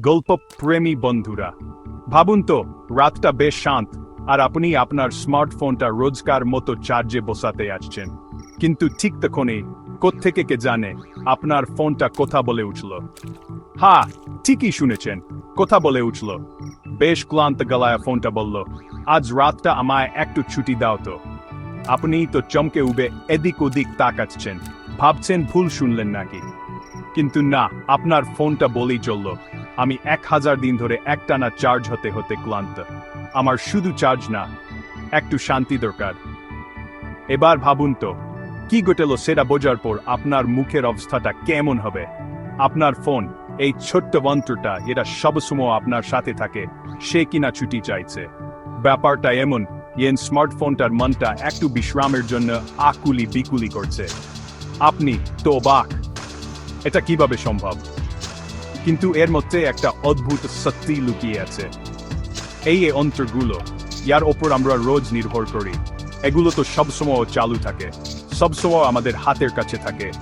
গল্প প্রেমী বন্ধুরা। ভাবুন তো, রাতটা বেশ শান্ত, আর আপনি আপনার স্মার্টফোনটা রোজকার মতো চার্জে বসাতে আসছেন। কিন্তু ঠিক তখনই কোত্থেকে কে জানে আপনার ফোনটা কথা বলে উঠল। হ্যাঁ ঠিকই শুনেছেন, কথা বলে উঠল। বেশ ক্লান্ত গলায় ফোনটা বলল, আজ রাতটা আমায় একটু ছুটি দাও তো। আপনি তো চমকে উবে এদিক ওদিক তাকাচ্ছেন, ভাবছেন ভুল শুনলেন নাকি? কিন্তু না, আপনার ফোনটা বলেই চলল আমি এক হাজার দিন ধরে একটানা চার্জ হতে হতে ক্লান্ত। আমার শুধু চার্জ না, একটু শান্তি দরকার। এবার ভাবুন তো, কি ঘটেল সেটা বোঝার পর আপনার মুখের অবস্থাটা কেমন হবে? আপনার ফোন, এই ছোট্ট যন্ত্রটা এটা সবসময় আপনার সাথে থাকে, সে কিনা ছুটি চাইছে। ব্যাপারটা এমন ইয়েন স্মার্টফোনটার মনটা একটু বিশ্রামের জন্য আকুলি বিকুলি করছে। আপনি তো অবাক এটা কীভাবে সম্ভব? কিন্তু এর মধ্যে একটা অদ্ভুত সত্যি লুকিয়ে আছে। এই এই অন্তরগুলো, ইয়ার ওপর আমরা রোজ নির্ভর করি। এগুলো তো সবসময় চালু থাকে, সবসময় আমাদের হাতের কাছে থাকে,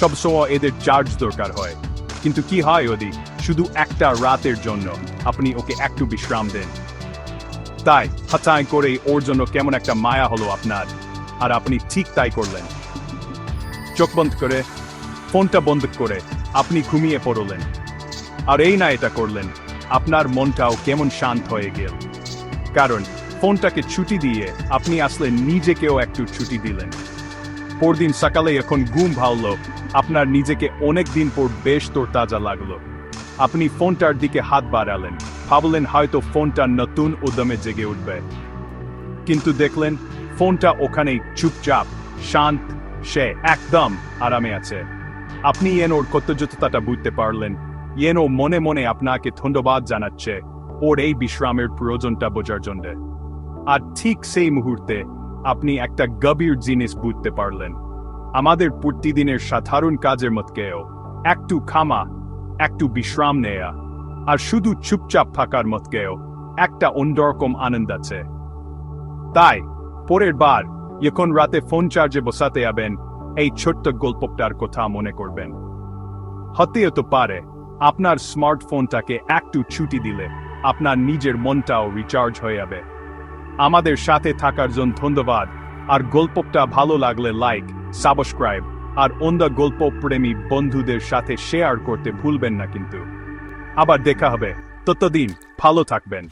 সবসময় এদের চার্জ দরকার হয়। কিন্তু কি হয় ওদি, শুধু একটা রাতের জন্য, আপনি ওকে একটু বিশ্রাম দেন। তাই, হতায় করে ওর জন্য কেমন একটা মায়া হলো আপনার। আর আপনি ঠিক তাই করলেন। চোখ বন্ধ করে, ফোনটা বন্ধ করে, আপনি ঘুমিয়ে পড়লেন। আর এই না এটা করলেন, আপনার মনটাও কেমন শান্ত হয়ে গেল। কারণ, ফোনটাকে ছুটি দিয়ে আপনি আসলে নিজেকেও একটু ছুটি দিলেন। পরদিন সকালে এখন ঘুম ভাবল আপনার নিজেকে অনেক দিন পর বেশ তোর তাজা লাগল। আপনি ফোনটার দিকে হাত বাড়ালেন, ভাবলেন হয়তো ফোনটা নতুন উদ্যমে জেগে উঠবে। কিন্তু দেখলেন, ফোনটা ওখানেই চুপচাপ, শান্ত, সে একদম আরামে আছে। আপনি এন ওর কর্তব্যতাটা বুঝতে পারলেন ইয়েন মনে মনে আপনাকে ধন্যবাদ জানাচ্ছে ওর এই বিশ্রামের প্রয়োজনটা বোঝার জন্য। আর ঠিক সেই মুহূর্তে আপনি একটা গভীর জিনিস বুঝতে পারলেন। আমাদের প্রতিদিনের সাধারণ কাজের মতকেও একটু খামা, একটু বিশ্রাম নেয়া, আর শুধু চুপচাপ থাকার মতকেও একটা অন্যরকম আনন্দ আছে। তাই, পরের বার যখন রাতে ফোন চার্জে বসাতে যাবেন এই ছোট্ট গল্পটার কথা মনে করবেন। হতেও তো পারে আপনার স্মার্টফোনটাকে একটু ছুটি দিলে আপনার নিজের মনটাও রিচার্জ হয়ে যাবে। আমাদের সাথে থাকার জন্য ধন্যবাদ। আর গল্পটা ভালো লাগলে লাইক সাবস্ক্রাইব আর অন্য গল্প প্রেমী বন্ধুদের সাথে শেয়ার করতে ভুলবেন না কিন্তু। আবার দেখা হবে। ততদিন ভালো থাকবেন।